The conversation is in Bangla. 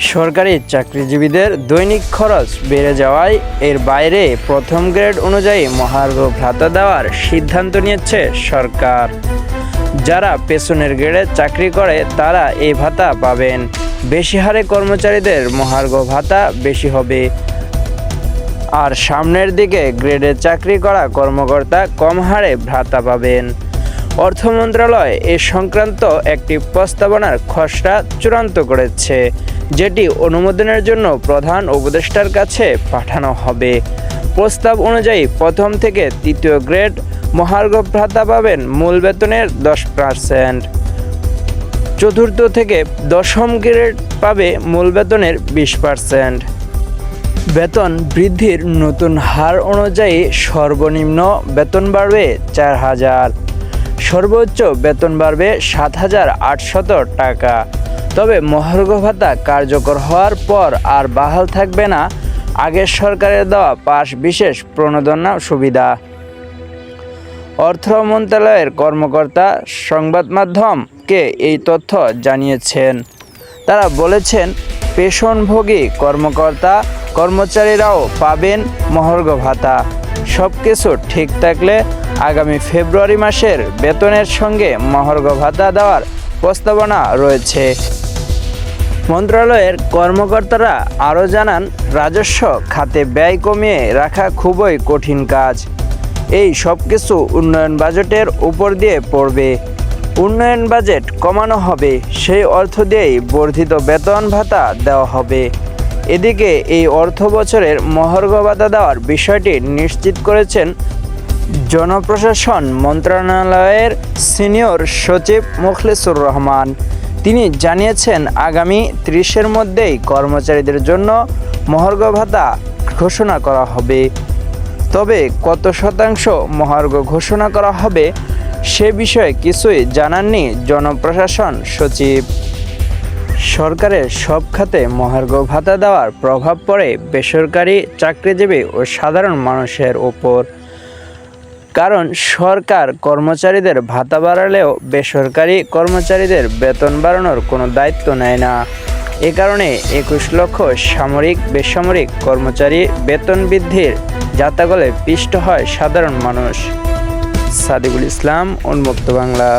সরকারি চাকরিজীবীদের দৈনিক খরচ বেড়ে যাওয়ায় এর বাইরে প্রথম গ্রেড অনুযায়ী মহার্ঘ ভাতা দেওয়ার সিদ্ধান্ত নিয়েছে সরকার। যারা পেছনের গ্রেডে চাকরি করে, তারা এই ভাতা পাবেন। বেশি হারে কর্মচারীদের মহার্ঘ ভাতা বেশি হবে। আর সামনের দিকে গ্রেডে চাকরি করা কর্মকর্তা কম হারে ভাতা পাবেন। অর্থ মন্ত্রণালয় এ সংক্রান্ত একটি প্রস্তাবনার খসড়া চূড়ান্ত করেছে, যেটি অনুমোদনের জন্য প্রধান উপদেষ্টার কাছে পাঠানো হবে। প্রস্তাব অনুযায়ী প্রথম থেকে তৃতীয় গ্রেড মহার্ঘ ভাতা পাবেন মূল বেতনের দশ পার্সেন্ট চতুর্থ থেকে দশম গ্রেড পাবে মূল বেতনের বিশ পার্সেন্ট বেতন বৃদ্ধির নতুন হার অনুযায়ী সর্বনিম্ন বেতন বাড়বে চার হাজার। সর্বোচ্চ বেতন বাড়বে সাত হাজার আটশত টাকা। তবে মহার্ঘ ভাতা কার্যকর হওয়ার পর আর বাহাল থাকবে না আগের সরকারের দেওয়া পাশ বিশেষ প্রণোদনা সুবিধা। অর্থ মন্ত্রণালয়ের কর্মকর্তা সংবাদ মাধ্যমকে এই তথ্য জানিয়েছেন। তারা বলেছেন, পেশনভোগী কর্মকর্তা কর্মচারীরাও পাবেন মহর্ঘ ভাতা। সব কিছু ঠিক থাকলে আগামী ফেব্রুয়ারি মাসের বেতনের সঙ্গে মহার্ঘ ভাতা দেওয়ার প্রস্তাবনা রয়েছে। মন্ত্রণালয়ের কর্মকর্তারা আরও জানান, রাজস্ব খাতে ব্যয় কমিয়ে রাখা খুবই কঠিন কাজ। এই সব কিছু উন্নয়ন বাজেটের উপর দিয়ে পড়বে। উন্নয়ন বাজেট কমানো হবে, সেই অর্থ দিয়েই বর্ধিত বেতন ভাতা দেওয়া হবে। এদিকে এই অর্থ বছরের মহার্ঘ ভাতা দেওয়ার বিষয়টি নিশ্চিত করেছেন জনপ্রশাসন মন্ত্রণালয়ের সিনিয়র সচিব মুখলেসুর রহমান। তিনি জানিয়েছেন, আগামী ত্রিশের মধ্যেই কর্মচারীদের জন্য মহার্ঘ ভাতা ঘোষণা করা হবে। তবে কত শতাংশ মহার্ঘ ঘোষণা করা হবে, সে বিষয়ে কিছুই জানাননি জনপ্রশাসন সচিব। সরকারের সব খাতে মহার্ঘ ভাতা দেওয়ার প্রভাব পড়ে বেসরকারি চাকরিজীবী ও সাধারণ মানুষের ওপর। কারণ সরকার কর্মচারীদের ভাতা বাড়ালেও বেসরকারি কর্মচারীদের বেতন বাড়ানোর কোনো দায়িত্ব নেয় না। এ কারণে একুশ লক্ষ সামরিক, বেসামরিক কর্মচারী বেতন বৃদ্ধির যাতাগলে পিষ্ট হয় সাধারণ মানুষ। সাদিকুল ইসলাম, উন্মুক্ত বাংলা।